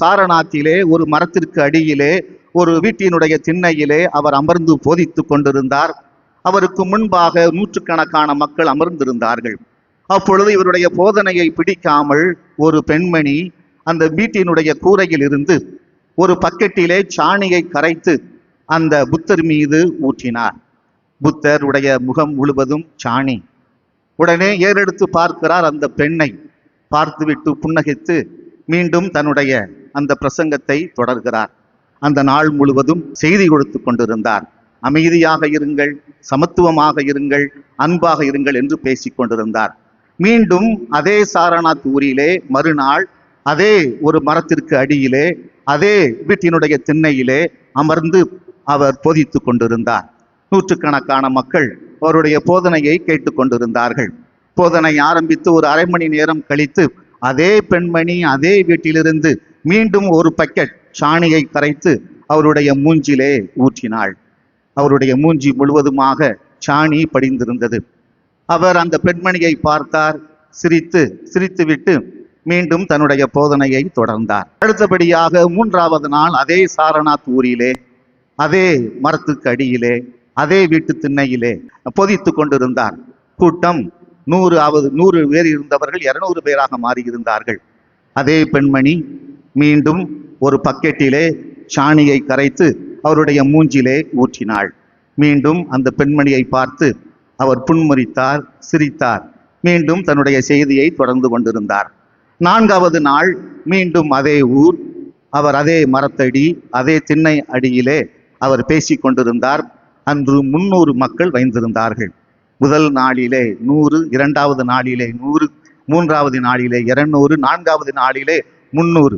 சாரநாத்திலே ஒரு மரத்திற்கு அடியிலே ஒரு வீட்டினுடைய திண்ணையிலே அவர் அமர்ந்து போதித்துக் கொண்டிருந்தார். அவருக்கு முன்பாக நூற்றுக்கணக்கான மக்கள் அமர்ந்திருந்தார்கள். அப்பொழுது இவருடைய போதனையை பிடிக்காமல் ஒரு பெண்மணி அந்த வீட்டினுடைய கூரையில் இருந்து ஒரு பக்கெட்டிலே சாணியை கரைத்து அந்த புத்தர் மீது ஊற்றினார். புத்தர் உடைய முகம் முழுவதும் சாணி. உடனே ஏறெடுத்து பார்க்கிறார் அந்த பெண்ணை. பார்த்துவிட்டு புன்னகைத்து மீண்டும் தன்னுடைய அந்த பிரசங்கத்தை தொடர்கிறார். அந்த நாள் முழுவதும் செய்தி கொடுத்து கொண்டிருந்தார். அமைதியாக இருங்கள் சமத்துவமாக இருங்கள் அன்பாக இருங்கள் என்று பேசிக் கொண்டிருந்தார். மீண்டும் அதே சாரநாத் ஊரிலே மறுநாள் அதே ஒரு மரத்திற்கு அடியிலே அதே வீட்டினுடைய திண்ணையிலே அமர்ந்து அவர் போதித்து கொண்டிருந்தார். நூற்றுக்கணக்கான மக்கள் அவருடைய போதனையை கேட்டுக்கொண்டிருந்தார்கள் போதனை ஆரம்பித்து ஒரு அரை மணி நேரம் கழித்து அதே பெண்மணி அதே வீட்டிலிருந்து மீண்டும் ஒரு பக்கெட் சாணியை கரைத்து அவருடைய மூஞ்சிலே ஊற்றினாள். அவருடைய மூஞ்சி முழுவதுமாக சாணி படிந்திருந்தது. அவர் அந்த பெண்மணியை பார்த்தார் சிரித்து சிரித்துவிட்டு மீண்டும் தன்னுடைய போதனையை தொடர்ந்தார். அடுத்தபடியாக மூன்றாவது நாள் அதே சாரநாத் ஊரிலே அதே மரத்துக்கு அடியிலே அதே வீட்டு திண்ணையிலே பொதித்து கொண்டிருந்தார். கூட்டம் நூறு ஆவது நூறு பேர் இருந்தவர்கள் இருநூறு பேராக மாறியிருந்தார்கள். அதே பெண்மணி மீண்டும் ஒரு பக்கெட்டிலே சாணியை கரைத்து அவருடைய மூஞ்சிலே ஊற்றினாள். மீண்டும் அந்த பெண்மணியை பார்த்து அவர் புன்முறித்தார் சிரித்தார். மீண்டும் தன்னுடைய செய்தியை தொடர்ந்து கொண்டிருந்தார். நான்காவது நாள் மீண்டும் அதே ஊர் அவர் அதே மரத்தடி அதே திண்ணை அடியிலே அவர் பேசிக் கொண்டிருந்தார். அன்று முன்னூறு மக்கள் வைந்திருந்தார்கள் முதல் நாளிலே நூறு இரண்டாவது நாளிலே நூறு மூன்றாவது நாளிலே இருநூறு நான்காவது நாளிலே முன்னூறு.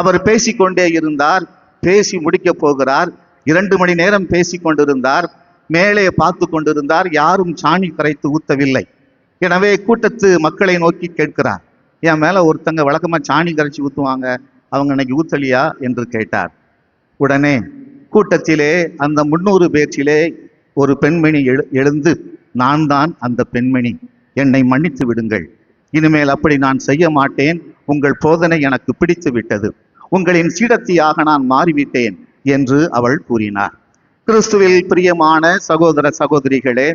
அவர் பேசிக்கொண்டே இருந்தார் பேசி முடிக்கப் போகிறார். இரண்டு மணி நேரம் பேசி கொண்டிருந்தார் மேலே பார்த்து கொண்டிருந்தார் யாரும் சாணி கரைத்து ஊத்தவில்லை. எனவே கூட்டத்து மக்களை நோக்கி கேட்கிறார். என் மேல ஒருத்தங்க வழக்கமா சாணி கரைச்சி ஊத்துவாங்க? அவங்க இன்னைக்கு ஊத்தலியா? என்று கேட்டார். உடனே கூட்டத்திலே அந்த முன்னூறு பேச்சிலே ஒரு பெண்மணி எழு எழுந்து நான் தான் அந்த பெண்மணி. என்னை மன்னித்து விடுங்கள். இனிமேல் அப்படி நான் செய்ய மாட்டேன். உங்கள் போதனை எனக்கு பிடித்து விட்டது. உங்களின் சீடத்தியாக நான் மாறிவிட்டேன் என்று அவள் கூறினார். கிறிஸ்துவில் பிரியமான சகோதர சகோதரிகளே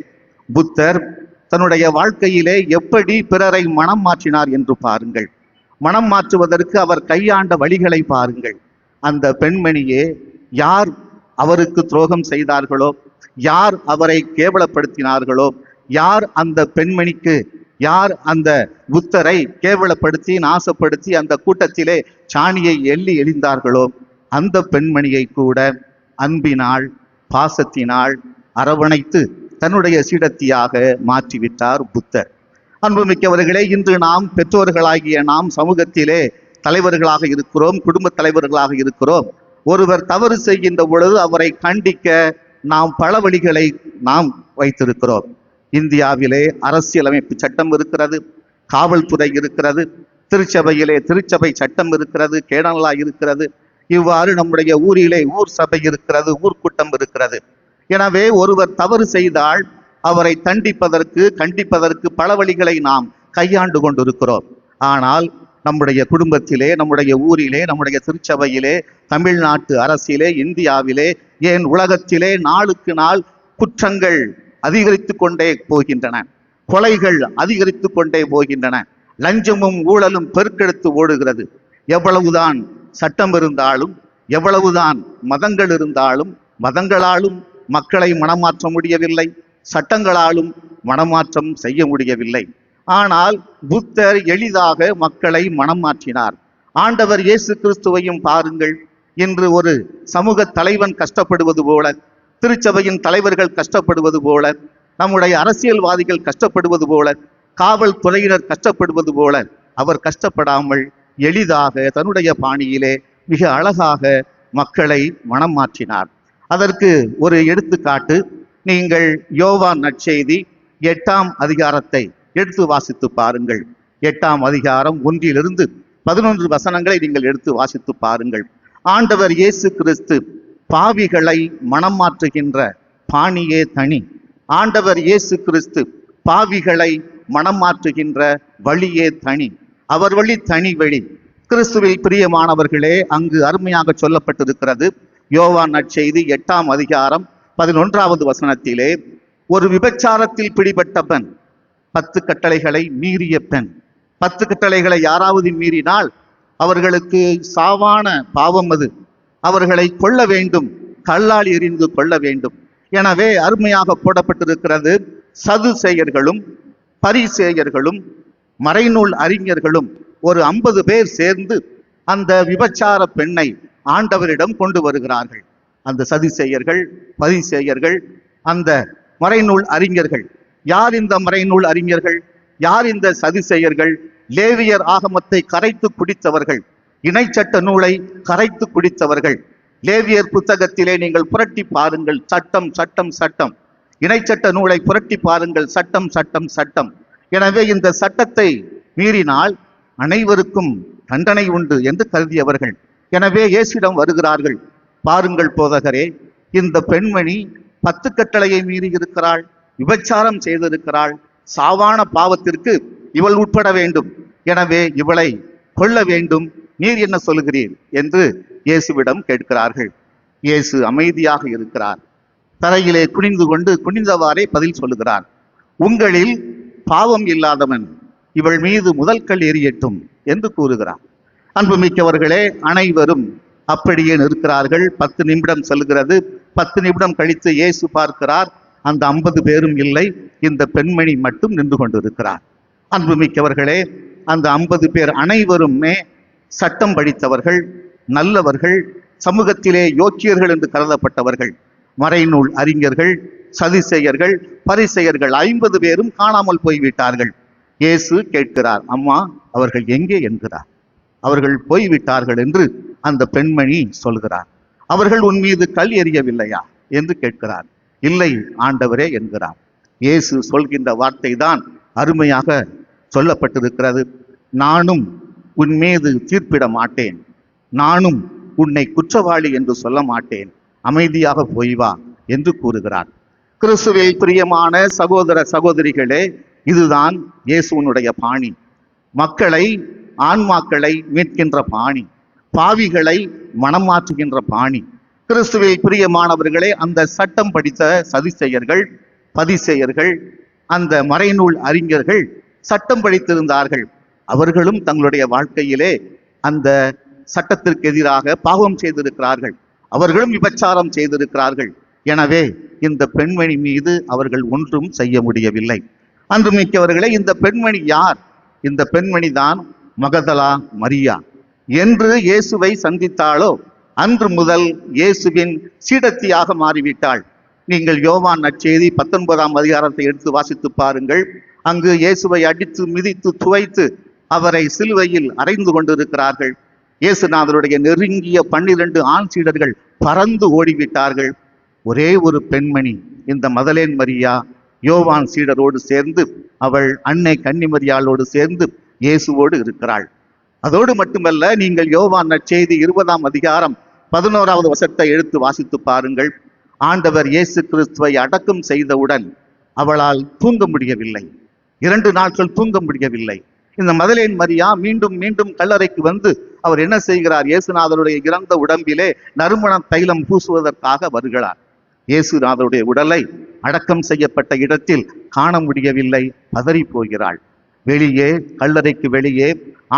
புத்தர் தன்னுடைய வாழ்க்கையிலே எப்படி பிறரை மனம் மாற்றினார் என்று பாருங்கள். மனம் மாற்றுவதற்கு அவர் கையாண்ட வழிகளை பாருங்கள். அந்த பெண்மணியே யார் அவருக்கு துரோகம் செய்தார்களோ யார் அவரை கேவலப்படுத்தினார்களோ யார் அந்த பெண்மணிக்கு யார் அந்த புத்தரை கேவலப்படுத்தி நாசப்படுத்தி அந்த கூட்டத்திலே சாணியை எள்ளி எழிந்தார்களோ அந்த பெண்மணியை கூட அன்பினால் பாசத்தினால் அரவணைத்து தன்னுடைய சீடத்தியாக மாற்றிவிட்டார் புத்தர். அன்புமிக்கவர்களே இன்று நாம் பெற்றோர்களாகிய நாம் சமூகத்திலே தலைவர்களாக இருக்கிறோம் குடும்ப தலைவர்களாக இருக்கிறோம். ஒருவர் தவறு செய்கின்ற பொழுது அவரை கண்டிக்க நாம் பல வழிகளை நாம் வைத்திருக்கிறோம். இந்தியாவிலே அரசியலமைப்பு சட்டம் இருக்கிறது காவல்துறை இருக்கிறது திருச்சபையிலே திருச்சபை சட்டம் இருக்கிறது கேடலா இருக்கிறது. இவ்வாறு நம்முடைய ஊரிலே ஊர் சபை இருக்கிறது ஊர்க்கூட்டம் இருக்கிறது. எனவே ஒருவர் தவறு செய்தால் அவரை தண்டிப்பதற்கு கண்டிப்பதற்கு பல வழிகளை நாம் கையாண்டு கொண்டிருக்கிறோம். ஆனால் நம்முடைய குடும்பத்திலே நம்முடைய ஊரிலே நம்முடைய திருச்சபையிலே தமிழ்நாட்டு அரசிலே இந்தியாவிலே ஏன் உலகத்திலே நாளுக்கு நாள் குற்றங்கள் அதிகரித்து கொண்டே போகின்றன. கொலைகள் அதிகரித்து கொண்டே போகின்றன. லஞ்சமும் ஊழலும் பெருக்கெடுத்து ஓடுகிறது. எவ்வளவுதான் சட்டம் இருந்தாலும் எவ்வளவுதான் மதங்கள் இருந்தாலும் மதங்களாலும் மக்களை மனமாற்ற முடியவில்லை. சட்டங்களாலும் மனமாற்றம் செய்ய முடியவில்லை. ஆனால் புத்தர் எளிதாக மக்களை மனம் மாற்றினார் ஆண்டவர் இயேசு கிறிஸ்துவையும் பாருங்கள். என்று ஒரு சமூக தலைவன் கஷ்டப்படுவது போல திருச்சபையின் தலைவர்கள் கஷ்டப்படுவது போல நம்முடைய அரசியல்வாதிகள் கஷ்டப்படுவது போல காவல்துறையினர் கஷ்டப்படுவது போல அவர் கஷ்டப்படாமல் எளிதாக தன்னுடைய பாணியிலே மிக அழகாக மக்களை மனம் மாற்றினார். அதற்கு ஒரு எடுத்துக்காட்டு நீங்கள் யோவான் நற்செய்தி எட்டாம் அதிகாரத்தை எடுத்து வாசித்து பாருங்கள். எட்டாம் அதிகாரம் ஒன்றிலிருந்து பதினொன்று வசனங்களை நீங்கள் எடுத்து வாசித்து பாருங்கள். ஆண்டவர் இயேசு கிறிஸ்து பாவிகளை மனம் மாற்றுகின்ற பாணியே தனி. ஆண்டவர் இயேசு கிறிஸ்து பாவிகளை மனம் மாற்றுகின்ற வழியே தனி. அவர் வழி தனி வழி. கிறிஸ்துவில் பிரியமானவர்களே அங்கு அருமையாக சொல்லப்பட்டிருக்கிறது யோவான் நற்செய்தி எட்டாம் அதிகாரம் பதினொன்றாவது வசனத்திலே ஒரு விபச்சாரத்தில் பிடிபட்ட பெண் பத்து கட்டளைகளை மீறிய பெண். பத்து கட்டளைகளை யாராவது மீறினால் அவர்களுக்கு சாவான பாவம் அது. அவர்களை கொல்ல வேண்டும் கல்லால் எறிந்து கொள்ள வேண்டும். எனவே அருமையாக போடப்பட்டிருக்கிறது சதுசேயர்களும் பரிசேயர்களும் மறைநூல் அறிஞர்களும் ஒரு ஐம்பது பேர் சேர்ந்து அந்த விபச்சார பெண்ணை ஆண்டவரிடம் கொண்டு வருகிறார்கள். அந்த சதிசேயர்கள் பரிசேயர்கள் அந்த மறைநூல் அறிஞர்கள். யார் இந்த மறைநூல் அறிஞர்கள்? யார் இந்த சதிசேயர்கள்? லேவியர் ஆகமத்தை கரைத்து குடித்தவர்கள். இணைச்சட்ட நூலை கரைத்து குடித்தவர்கள். லேவியர் புத்தகத்திலே நீங்கள் புரட்டி பாருங்கள் சட்டம் சட்டம் சட்டம். இணைச்சட்ட நூலை புரட்டி பாருங்கள் சட்டம் சட்டம் சட்டம். எனவே இந்த சட்டத்தை மீறினால் அனைவருக்கும் தண்டனை உண்டு என்று கருதியவர்கள். எனவே இயேசிடம் வருகிறார்கள் பாருங்கள் போதகரே இந்த பெண்மணி பத்து கட்டளையை மீறி இருக்கிறாள் விபச்சாரம் செய்திருக்கிறாள் சாவான பாவத்திற்கு இவள் உட்பட வேண்டும். எனவே இவளை கொல்ல வேண்டும் நீர் என்ன சொல்லுகிறீர்? என்று இயேசுவிடம் கேட்கிறார்கள். இயேசு அமைதியாக இருக்கிறார். தரையிலே குனிந்து கொண்டு குனிந்தவாறே பதில் சொல்லுகிறார். உங்களில் பாவம் இல்லாதவன் இவள் மீது முதல் கல் எரியட்டும் என்று கூறுகிறார். அன்புமிக்கவர்களே அனைவரும் அப்படியே நிற்கிறார்கள். பத்து நிமிடம் செல்கிறது. பத்து நிமிடம் கழித்து இயேசு பார்க்கிறார். அந்த ஐம்பது பேரும் இல்லை. இந்த பெண்மணி மட்டும் நின்று கொண்டிருக்கிறார். அன்புமிக்கவர்களே அந்த ஐம்பது பேர் அனைவருமே சட்டம் படித்தவர்கள் நல்லவர்கள் சமூகத்திலே யோக்கியர்கள் என்று கருதப்பட்டவர்கள் மறைநூல் அறிஞர்கள் சதிசெயர்கள் பரிசெயர்கள் ஐம்பது பேரும் காணாமல் போய்விட்டார்கள். இயேசு கேட்கிறார் அம்மா அவர்கள் எங்கே? என்கிறார். அவர்கள் போய்விட்டார்கள் என்று அந்த பெண்மணி சொல்கிறார். அவர்கள் உன் மீது கல் எறியவில்லையா? என்று கேட்கிறார். இல்லை ஆண்டவரே என்கிறார். இயேசு சொல்கின்ற வார்த்தை தான் அருமையாக சொல்லப்பட்டிருக்கிறது. நானும் உன் மீது தீர்ப்பிட மாட்டேன். நானும் உன்னை குற்றவாளி என்று சொல்ல மாட்டேன். அமைதியாக போய் வா என்று கூறுகிறார். கிறிஸ்துவில் பிரியமான சகோதர சகோதரிகளே இதுதான் இயேசுவனுடைய பாணி. மக்களை ஆன்மாக்களை மீட்கின்ற பாணி. பாவிகளை மனம் மாற்றுகின்ற பாணி. கிறிஸ்துவில் பிரியமானவர்களே அந்த சட்டம் படித்த சதிசெயர்கள் பதிசெயர்கள் அந்த மறைநூல் அறிஞர்கள் சட்டம் படித்திருந்தார்கள். அவர்களும் தங்களுடைய வாழ்க்கையிலே அந்த சட்டத்திற்கு எதிராக பாவம் செய்திருக்கிறார்கள். அவர்களும் விபச்சாரம் செய்திருக்கிறார்கள். எனவே இந்த பெண்மணி மீது அவர்கள் ஒன்றும் செய்ய முடியவில்லை. அன்று மிக்கவர்களே இந்த பெண்மணி யார்? இந்த பெண்மணி தான் மகதலா மரியா. என்று இயேசுவை சந்தித்தாளோ? அன்று முதல் இயேசுவின் சீடத்தியாக மாறிவிட்டாள். நீங்கள் யோவான் நற்செய்தி பத்தொன்பதாம் அதிகாரத்தை எடுத்து வாசித்து பாருங்கள். அங்கு இயேசுவை அடித்து மிதித்து துவைத்து அவரை சிலுவையில் அறைந்து கொண்டிருக்கிறார்கள். இயேசுநாதருடைய நெருங்கிய பன்னிரண்டு ஆண் சீடர்கள் பறந்து ஓடிவிட்டார்கள். ஒரே ஒரு பெண்மணி இந்த மதலேன் மரியா யோவான் சீடரோடு சேர்ந்து அவள் அன்னை கன்னிமரியாளோடு சேர்ந்து இயேசுவோடு இருக்கிறாள். அதோடு மட்டுமல்ல நீங்கள் யோவான் நற்செய்தி இருபதாம் அதிகாரம் பதினோராவது வசத்தை எடுத்து வாசித்து பாருங்கள். ஆண்டவர் இயேசு கிறிஸ்துவை அடக்கம் செய்தவுடன் அவளால் தூங்க முடியவில்லை. இரண்டு நாட்கள் தூங்க முடியவில்லை. இந்த மதலேன் மரியா மீண்டும் மீண்டும் கல்லறைக்கு வந்து அவர் என்ன செய்கிறார்? இயேசுநாதருடைய இறந்த உடம்பிலே நறுமண தைலம் பூசுவதற்காக வருகிறார். இயேசுநாதருடைய உடலை அடக்கம் செய்யப்பட்ட இடத்தில் காண முடியவில்லை பதறி போகிறாள். வெளியே கல்லறைக்கு வெளியே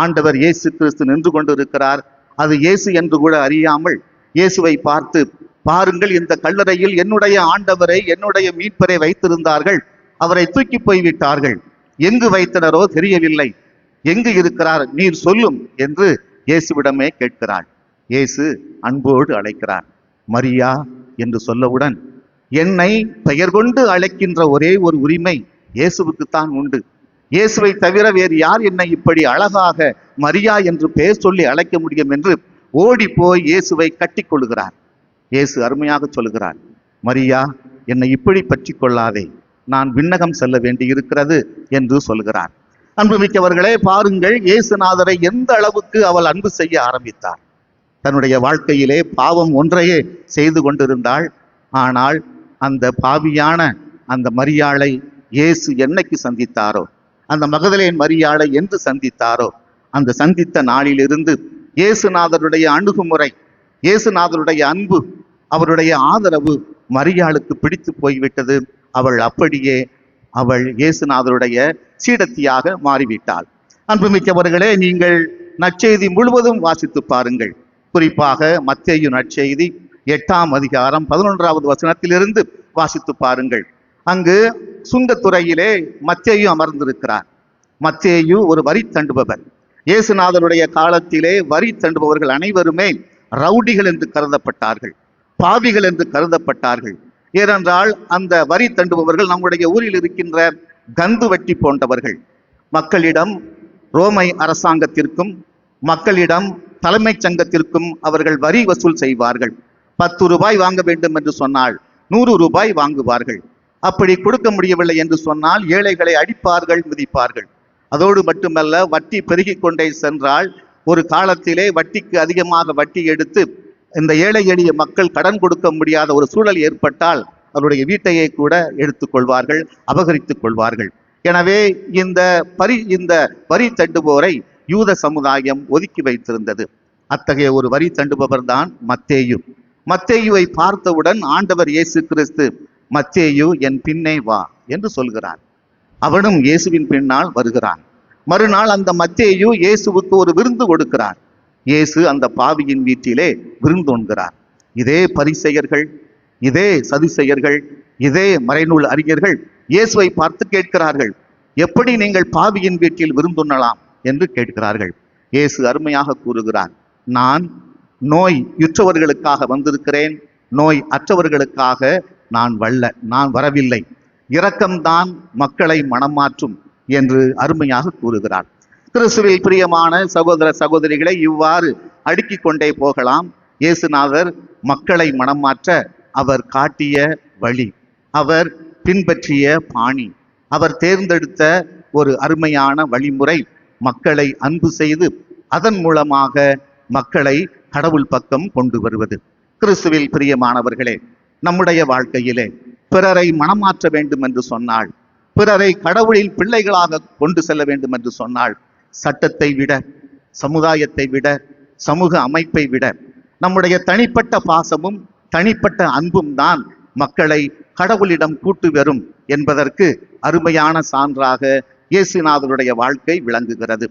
ஆண்டவர் இயேசு கிறிஸ்து நின்று கொண்டிருக்கிறார். அது இயேசு என்று கூட அறியாமல் இயேசுவை பார்த்து பாருங்கள் இந்த கல்லறையில் என்னுடைய ஆண்டவரை என்னுடைய மீட்பரை வைத்திருந்தார்கள். அவரை தூக்கி போய்விட்டார்கள். எங்கு வைத்தனரோ தெரியவில்லை. எங்கு இருக்கிறார் நீர் சொல்லும் என்று இயேசுவிடமே கேட்கிறாள். இயேசு அன்போடு அழைக்கிறார் மரியா என்று சொல்லவுடன் என்னை பெயர் கொண்டு அழைக்கின்ற ஒரே ஒரு உரிமை இயேசுவுக்குத்தான் உண்டு. இயேசுவை தவிர வேறு யார் என்னை இப்படி அழகாக மரியா என்று பெயர் சொல்லி அழைக்க முடியும்? என்று ஓடி போய் இயேசுவை கட்டி கொள்கிறார். இயேசு அருமையாக சொல்கிறார் மரியா என்னை இப்படி பற்றி கொள்ளாதே. நான் விண்ணகம் செல்ல வேண்டி இருக்கிறது என்று சொல்கிறார். அன்புமிக்கவர்களே பாருங்கள் இயேசுநாதரை எந்த அளவுக்கு அவள் அன்பு செய்ய ஆரம்பித்தார் தன்னுடைய வாழ்க்கையிலே பாவம் ஒன்றையே செய்து கொண்டிருந்தாள். ஆனால் அந்த பாவியான அந்த மரியாளை இயேசு என்னைக்கு சந்தித்தாரோ அந்த மகதலேன் மரியாளை என்று சந்தித்தாரோ அந்த சந்தித்த நாளிலிருந்து இயேசுநாதருடைய அணுகுமுறை இயேசுநாதருடைய அன்பு அவருடைய ஆதரவு மரியாளுக்கு பிடித்து போய்விட்டது. அவள் அப்படியே அவள் இயேசுநாதருடைய சீடத்தியாக மாறிவிட்டாள். அன்புமிக்கவர்களே நீங்கள் நற்செய்தி முழுவதும் வாசித்து பாருங்கள். குறிப்பாக மத்தேயு நற்செய்தி எட்டாம் அதிகாரம் பதினொன்றாவது வசனத்திலிருந்து வாசித்து பாருங்கள். அங்கு சுங்கத்துறையிலே மத்தேயு அமர்ந்திருக்கிறார். மத்தேயு ஒரு வரி தண்டுபவர். இயேசுநாதருடைய காலத்திலே வரி தண்டுபவர்கள் அனைவருமே ரவுடிகள் என்று கருதப்பட்டார்கள். பாவிகள் என்று கருதப்பட்டார்கள். ஏனென்றால் அந்த வரி தண்டுபவர்கள் நம்முடைய ஊரில் இருக்கின்ற கந்து வட்டி போன்றவர்கள். மக்களிடம் ரோமை அரசாங்கத்திற்கும் மக்களிடம் தலைமைச் சங்கத்திற்கும் அவர்கள் வரி வசூல் செய்வார்கள். பத்து ரூபாய் வாங்க வேண்டும் என்று சொன்னால் நூறு ரூபாய் வாங்குவார்கள். அப்படி கொடுக்க முடியவில்லை என்று சொன்னால் ஏழைகளை அடிப்பார்கள் மிதிப்பார்கள். அதோடு மட்டுமல்ல வட்டி பெருகிக் கொண்டே சென்றால் ஒரு காலத்திலே வட்டிக்கு அதிகமாக வட்டி எடுத்து இந்த ஏழை எளிய மக்கள் கடன் கொடுக்க முடியாத ஒரு சூழல் ஏற்பட்டால் அவருடைய வீட்டையே கூட எடுத்துக்கொள்வார்கள் அபகரித்துக் கொள்வார்கள். எனவே இந்த பரி இந்த வரி தண்டுபோரை யூத சமுதாயம் ஒதுக்கி வைத்திருந்தது. அத்தகைய ஒரு வரி தண்டுபவர் தான் மத்தேயு. மத்தேயுவை பார்த்தவுடன் ஆண்டவர் இயேசு கிறிஸ்து மத்தேயு என் பின்னே வா என்று சொல்கிறார். அவனும் இயேசுவின் பின்னால் வருகிறான். மறுநாள் அந்த மத்தேயு இயேசுவுக்கு ஒரு விருந்து கொடுக்கிறார் இயேசு அந்த பாவியின் வீட்டிலே விருந்தோன்கிறார். இதே பரிசெயர்கள் இதே சதிசெயர்கள் இதே மறைநூல் அறிஞர்கள் இயேசுவை பார்த்து கேட்கிறார்கள். எப்படி நீங்கள் பாவியின் வீட்டில் விருந்துண்ணலாம் என்று கேட்கிறார்கள். இயேசு அருமையாக கூறுகிறார் நான் நோய் யுற்றவர்களுக்காக வந்திருக்கிறேன் நோய் அற்றவர்களுக்காக நான் வல்ல நான் வரவில்லை. இரக்கம்தான் மக்களை மனமாற்றும் என்று அருமையாக கூறுகிறார். கிறிஸ்துவில் பிரியமான சகோதர சகோதரிகளை இவ்வாறு அடுக்கிக் கொண்டே போகலாம். இயேசுநாதர் மக்களை மனமாற்ற அவர் காட்டிய வழி அவர் பின்பற்றிய பாணி அவர் தேர்ந்தெடுத்த ஒரு அருமையான வழிமுறை மக்களை அன்பு செய்து அதன் மூலமாக மக்களை கடவுள் பக்கம் கொண்டு வருவது. கிறிஸ்துவில் பிரியமானவர்களே நம்முடைய வாழ்க்கையிலே பிறரை மனமாற்ற வேண்டும் என்று சொன்னால் பிறரை கடவுளின் பிள்ளைகளாக கொண்டு செல்ல வேண்டும் என்று சொன்னால் சட்டத்தை விட சமுதாயத்தை விட சமூக அமைப்பை விட நம்முடைய தனிப்பட்ட பாசமும் தனிப்பட்ட அன்பும் தான் மக்களை கடவுளிடம் கூட்டு வரும் என்பதற்கு அருமையான சான்றாக இயேசுநாதருடைய வாழ்க்கை விளங்குகிறது.